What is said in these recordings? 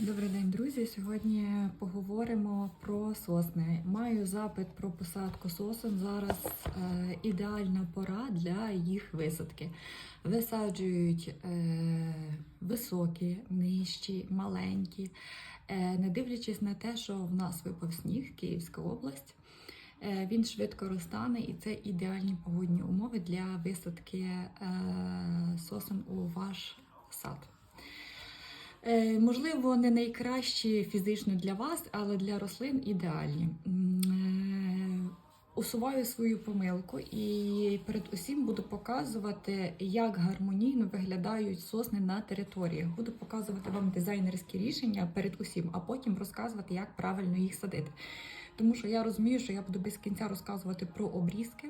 Добрий день, друзі. Сьогодні поговоримо про сосни. Маю запит про посадку сосен. Зараз е, ідеальна пора для їх висадки. Висаджують е, високі, нижчі, маленькі, е, не дивлячись на те, що в нас випав сніг, Київська область. Е, Він швидко розтане, і це ідеальні погодні умови для висадки е, сосен у ваш сад. Е, Можливо, не найкращі фізично для вас, але для рослин ідеальні. Е, Усуваю свою помилку і перед усім буду показувати, як гармонійно виглядають сосни на територіях. Буду показувати вам дизайнерські рішення перед усім, а потім розказувати, як правильно їх садити. Тому що я розумію, що я буду без кінця розказувати про обрізки,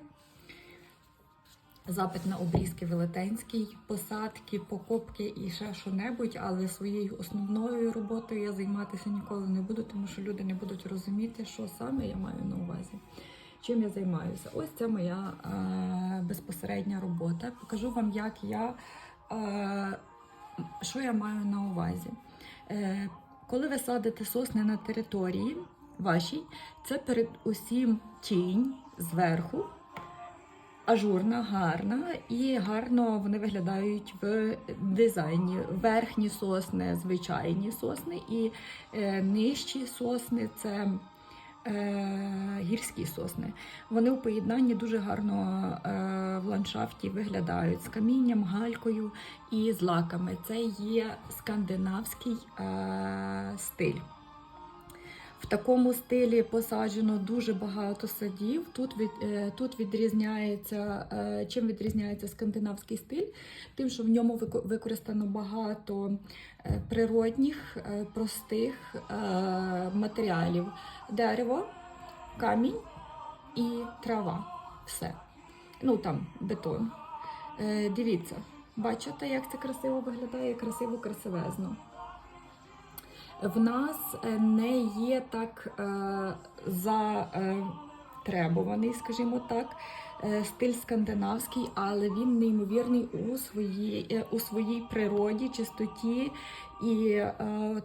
запит на обрізки велетенський, посадки, покупки і ще що-небудь, але своєю основною роботою я займатися ніколи не буду, тому що люди не будуть розуміти, що саме я маю на увазі. Чим я займаюся? Ось це моя е, безпосередня робота. Покажу вам, як я, е, що я маю на увазі. Е, коли ви садите сосни на території вашій, це перед усім тінь зверху, ажурна, гарна і гарно вони виглядають в дизайні. Верхні сосни, звичайні сосни, і е, нижчі сосни це е, гірські сосни. Вони у поєднанні дуже гарно е, в ландшафті виглядають з камінням, галькою і з лаками. Це є скандинавський стиль. В такому стилі посаджено дуже багато садів. Тут від е, тут відрізняється е, чим відрізняється скандинавський стиль, тим, що в ньому використано багато е, природних, простих матеріалів: дерево, камінь і трава. Все. Ну там бетон. Дивіться, бачите, як це красиво виглядає? Красиво, красивезно в нас е, не є так е, затребуваний, скажімо так, е, стиль скандинавський, але він неймовірний у своїй, у своїй природі, чистоті і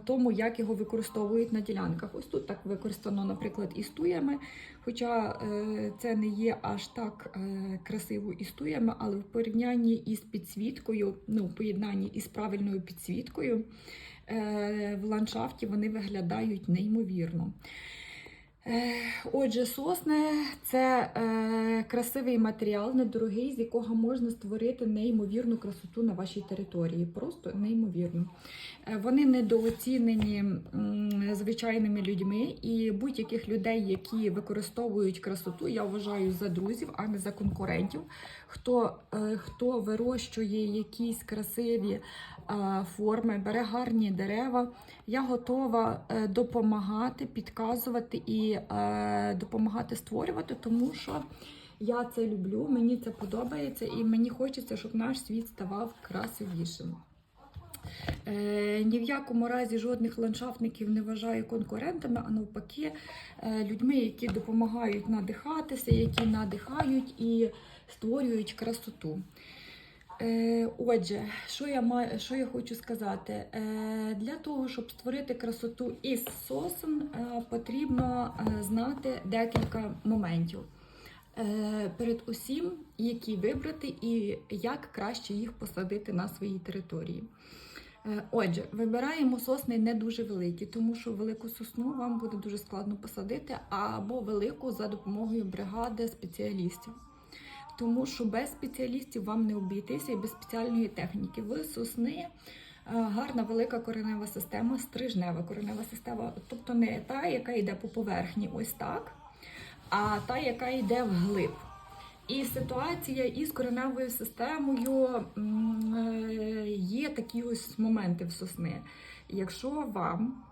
тому, як його використовують на ділянках. Ось тут так використано, наприклад, і стуями, хоча це не є аж так красиво і стуями, але в порівнянні із підсвіткою, ну, в поєднанні із правильною підсвіткою. Е, в ландшафті вони виглядають неймовірно. Отже, сосни це е, красивий матеріал, недорогий, з якого можна створити неймовірну красоту на вашій території. Просто неймовірно. Е, Вони недооцінені звичайними людьми, і будь-яких людей, які використовують красоту, я вважаю за друзів, а не за конкурентів. Хто, е, хто вирощує якісь красиві е, форми, бере гарні дерева, я готова е, допомагати, підказувати і е, допомагати створювати, тому що я це люблю, мені це подобається, і мені хочеться, щоб наш світ ставав красивішим. Е, ні в якому разі жодних ландшафтників не вважаю конкурентами, а навпаки, е, людьми, які допомагають надихатися, які надихають і створюють красоту. Е, Отже, що я маю, що я хочу сказати? Е, Для того, щоб створити красоту із сосен, е, потрібно знати декілька моментів. Перед усім, які вибрати і як краще їх посадити на своїй території. Отже, вибираємо сосни не дуже великі, тому що велику сосну вам буде дуже складно посадити, або велику за допомогою бригади спеціалістів. Тому що без спеціалістів вам не обійтися і без спеціальної техніки. В сосни е, гарна велика коренева система, стрижнева коренева система, тобто не та, яка йде по поверхні, ось так, а та, яка йде вглиб. І ситуація із кореневою системою е, є такі ось моменти в сосни. Якщо вам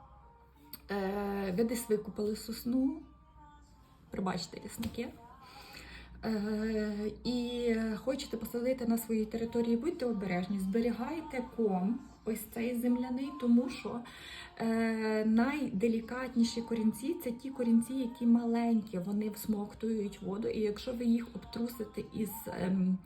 е, ви десь викупили сосну, пробачте лісники, і хочете посадити на своїй території, будьте обережні, зберігайте ком, ось цей земляний, тому що е, найделікатніші корінці це ті корінці, які маленькі, вони всмоктують воду, і якщо ви їх обтрусите із ем,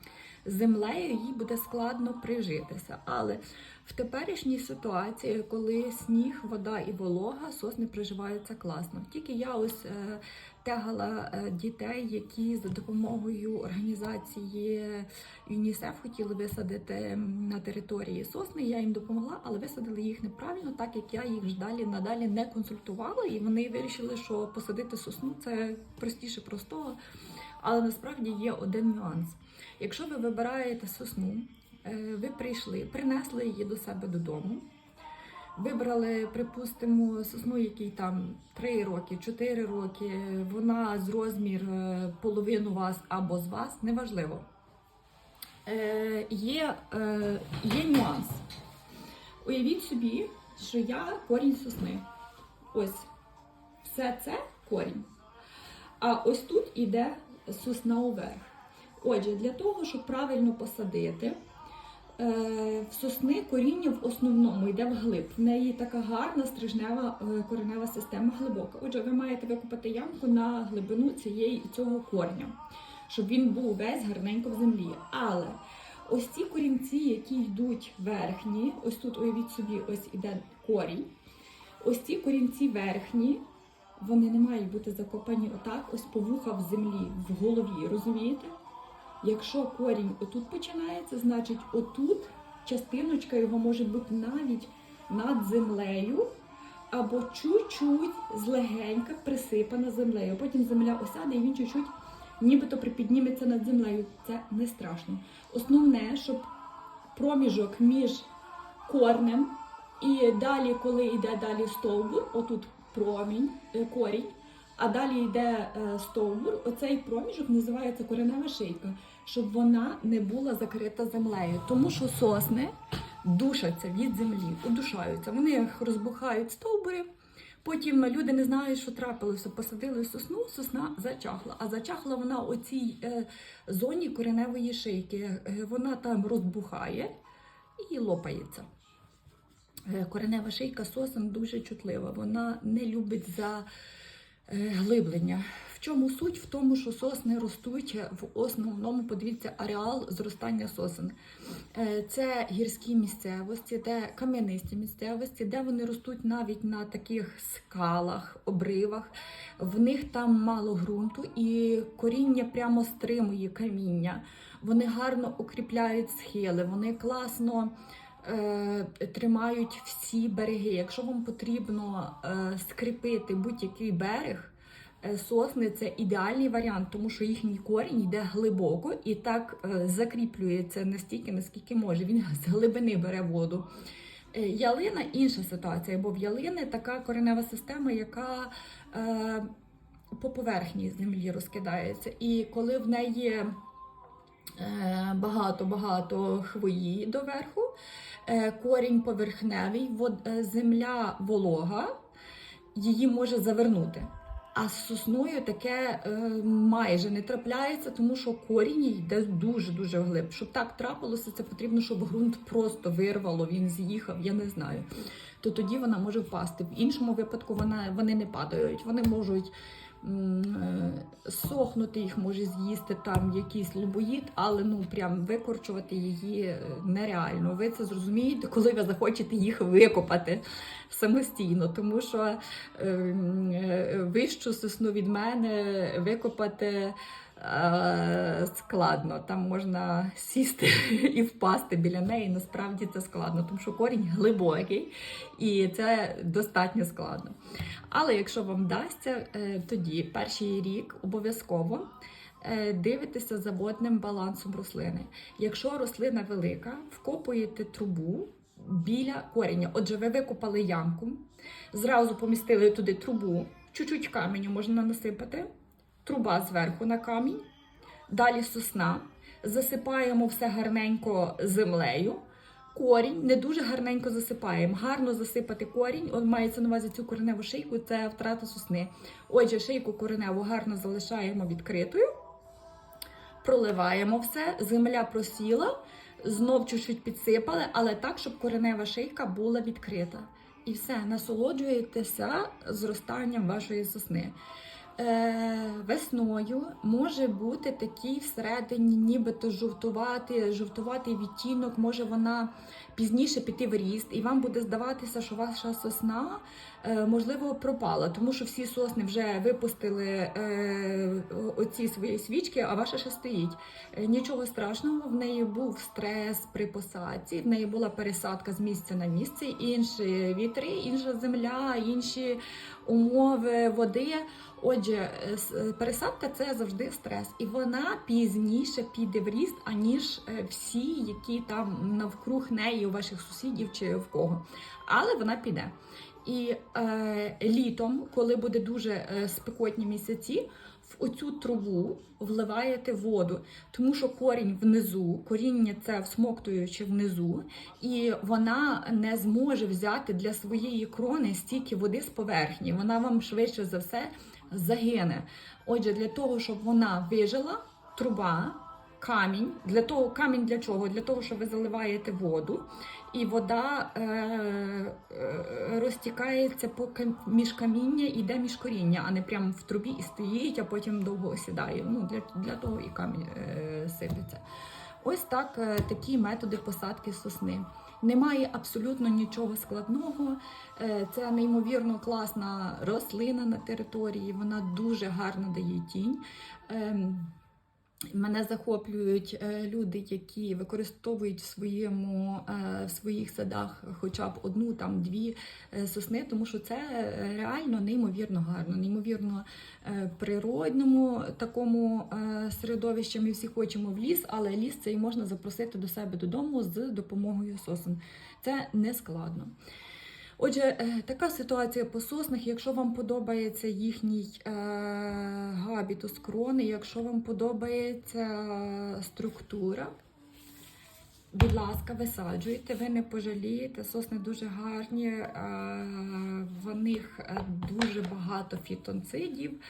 землею їй буде складно прижитися. Але в теперішній ситуації, коли сніг, вода і волога, сосни приживаються класно. Тільки я ось е, тегала е, дітей, які за допомогою організації ЮНІСЕФ хотіли висадити на території сосни. Я їм допомогла, але висадили їх неправильно, так як я їх ж далі надалі не консультувала, і вони вирішили, що посадити сосну це простіше простого. Але насправді є один нюанс. Якщо ви вибираєте сосну, е, ви прийшли, принесли її до себе додому. Вибрали, припустимо, сосну, якій там 3 роки, 4 роки, вона з розмір е, половину вас або з вас, неважливо. Е, є, е, є нюанс. Уявіть собі, що я корінь сосни. Ось все це корінь. А ось тут іде сосна уверх. Отже, для того, щоб правильно посадити, е, в сосни коріння в основному йде вглиб. В неї така гарна стрижнева е, коренева система глибока. Отже, ви маєте викопати ямку на глибину цієї цього корня, щоб він був весь гарненько в землі. Але ось ці корінці, які йдуть верхні, ось тут уявіть собі, ось іде корінь. Ось ці корінці верхні, вони не мають бути закопані отак, ось по вуха в землі, в голові, розумієте? Якщо корінь отут починається, значить отут частиночка його може бути навіть над землею, або чуть-чуть злегенька присипана землею. Потім земля осяде і він чуть-чуть нібито припідніметься над землею. Це не страшно. Основне, щоб проміжок між корнем і далі, коли йде далі стовбур, отут промінь, е, корінь, а далі йде е, стовбур, оцей проміжок називається коренева шийка, щоб вона не була закрита землею. Тому що сосни душаться від землі, удушаються. Вони розбухають стовбури. Потім люди не знають, що трапилося. Посадили сосну, сосна зачахла. А зачахла вона у цій е, зоні кореневої шийки. Е, Вона там розбухає і лопається. Коренева шийка сосен дуже чутлива. Вона не любить заглиблення. В чому суть? В тому, що сосни ростуть в основному, подивіться, ареал зростання сосен. Е, Це гірські місцевості, де кам'янисті місцевості, де вони ростуть навіть на таких скалах, обривах. В них там мало ґрунту і коріння прямо стримує каміння. Вони гарно укріпляють схили, вони класно е, тримають всі береги. Якщо вам потрібно е, скріпити будь-який берег, е, сосни це ідеальний варіант, тому що їхній корінь йде глибоко і так е, закріплюється настільки, наскільки може. Він з глибини бере воду. Е, Ялина інша ситуація, бо в ялини така коренева система, яка е, по поверхні землі розкидається. І коли в неї багато-багато хвої доверху, е, корінь поверхневий, е, земля волога, її може завернути. А з сосною таке е, майже не трапляється, тому що корінь йде дуже-дуже вглиб. Щоб так трапилося, це потрібно, щоб ґрунт просто вирвало, він з'їхав, я не знаю. То тоді вона може впасти. В іншому випадку вона, вони не падають, вони можуть е, сохнути, їх може з'їсти там якийсь лубоїд, але ну прям викорчувати її е, нереально. Ви це зрозумієте, коли ви захочете їх викопати самостійно, тому що ем, е, вищу сосну від мене викопати. Е, Складно, там можна сісти і впасти біля неї. Насправді це складно, тому що корінь глибокий і це достатньо складно. Але якщо вам вдасться, е, тоді перший рік обов'язково е, дивитеся за водним балансом рослини. Якщо рослина велика, вкопуєте трубу біля коріння. Отже, ви викопали ямку, зразу помістили туди трубу, чуть-чуть каменю можна насипати, труба зверху на камінь, далі сосна. Засипаємо все гарненько землею. Корінь не дуже гарненько засипаємо. Гарно засипати корінь. От мається на увазі цю кореневу шийку, це втрата сосни. Отже, шийку кореневу гарно залишаємо відкритою, проливаємо все, земля просіла, знов чуть-чуть підсипали, але так, щоб коренева шийка була відкрита. І все, насолоджуєтеся зростанням вашої сосни. Е, весною може бути такий всередині, нібито жовтувати, жовтуватий відтінок, може вона пізніше піти в ріст, і вам буде здаватися, що ваша сосна е, можливо пропала, тому що всі сосни вже випустили е, оці свої свічки, а ваша ще стоїть. Нічого страшного, в неї був стрес при посадці, в неї була пересадка з місця на місце, інші вітри, інша земля, інші умови води. Отже, е, е, пересадка це завжди стрес, і вона пізніше піде в ріст, аніж е, всі, які там навкруг неї, у ваших сусідів чи в кого. Але вона піде. І е, літом, коли буде дуже спекотні місяці, в оцю трубу вливаєте воду, тому що корінь внизу, коріння це всмоктуючи внизу, і вона не зможе взяти для своєї крони стільки води з поверхні. Вона вам швидше за все загине. Отже, для того, щоб вона вижила, труба. Камінь для того, камінь для чого? Для того, що ви заливаєте воду, і вода е, е, розтікається по між каміння йде між коріння, а не прямо в трубі і стоїть, а потім довго осідає. Ну, для, для того і камінь е, сипеться. Ось так е, такі методи посадки сосни. Немає абсолютно нічого складного. Е, Це неймовірно класна рослина на території. Вона дуже гарно дає тінь. Мене захоплюють е, люди, які використовують в своєму е, в своїх садах хоча б одну там дві е, сосни, тому що це реально неймовірно гарно, неймовірно природному такому середовищі. Ми всі хочемо в ліс, але ліс цей можна запросити до себе додому з допомогою сосен. Це не складно. Отже, е, така ситуація по соснах. Якщо вам подобається їхній е, габітус крони, якщо вам подобається структура, будь ласка, висаджуйте, ви не пожалієте. Сосни дуже гарні, е, в них дуже багато фітонцидів.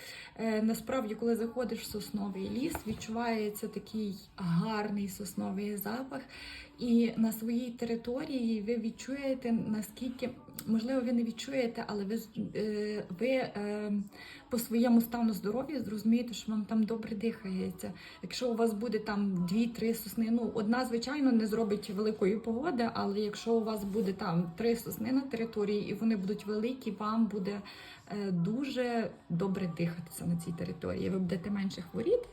Насправді, коли заходиш в сосновий ліс, відчувається такий гарний сосновий запах. І на своїй території ви відчуєте, наскільки, можливо, ви не відчуєте, але ви, е, ви е, по своєму стану здоров'я зрозумієте, що вам там добре дихається. Якщо у вас буде там дві-три сосни, ну одна, звичайно, не зробить великої погоди, але якщо у вас буде там три сосни на території і вони будуть великі, вам буде е, дуже добре дихатися на цій території. Ви будете менше хворіти.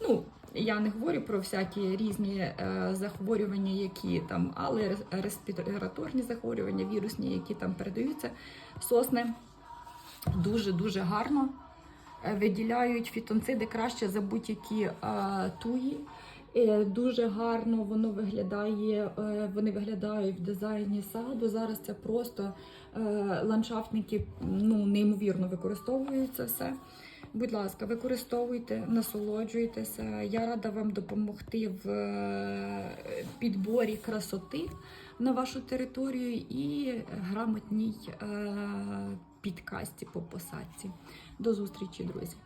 Ну, я не говорю про всякі різні е, захворювання, які там, але респіраторні захворювання, вірусні, які там передаються. Сосни дуже-дуже гарно е, виділяють фітонциди краще за будь-які е, туї. Е, Дуже гарно воно виглядає, е, вони виглядають в дизайні саду. Зараз це просто ландшафтники ну, неймовірно використовують це все. Будь ласка, використовуйте, насолоджуйтеся. Я рада вам допомогти в е, підборі красоти на вашу територію і грамотній е, підкасті по посадці. До зустрічі, друзі!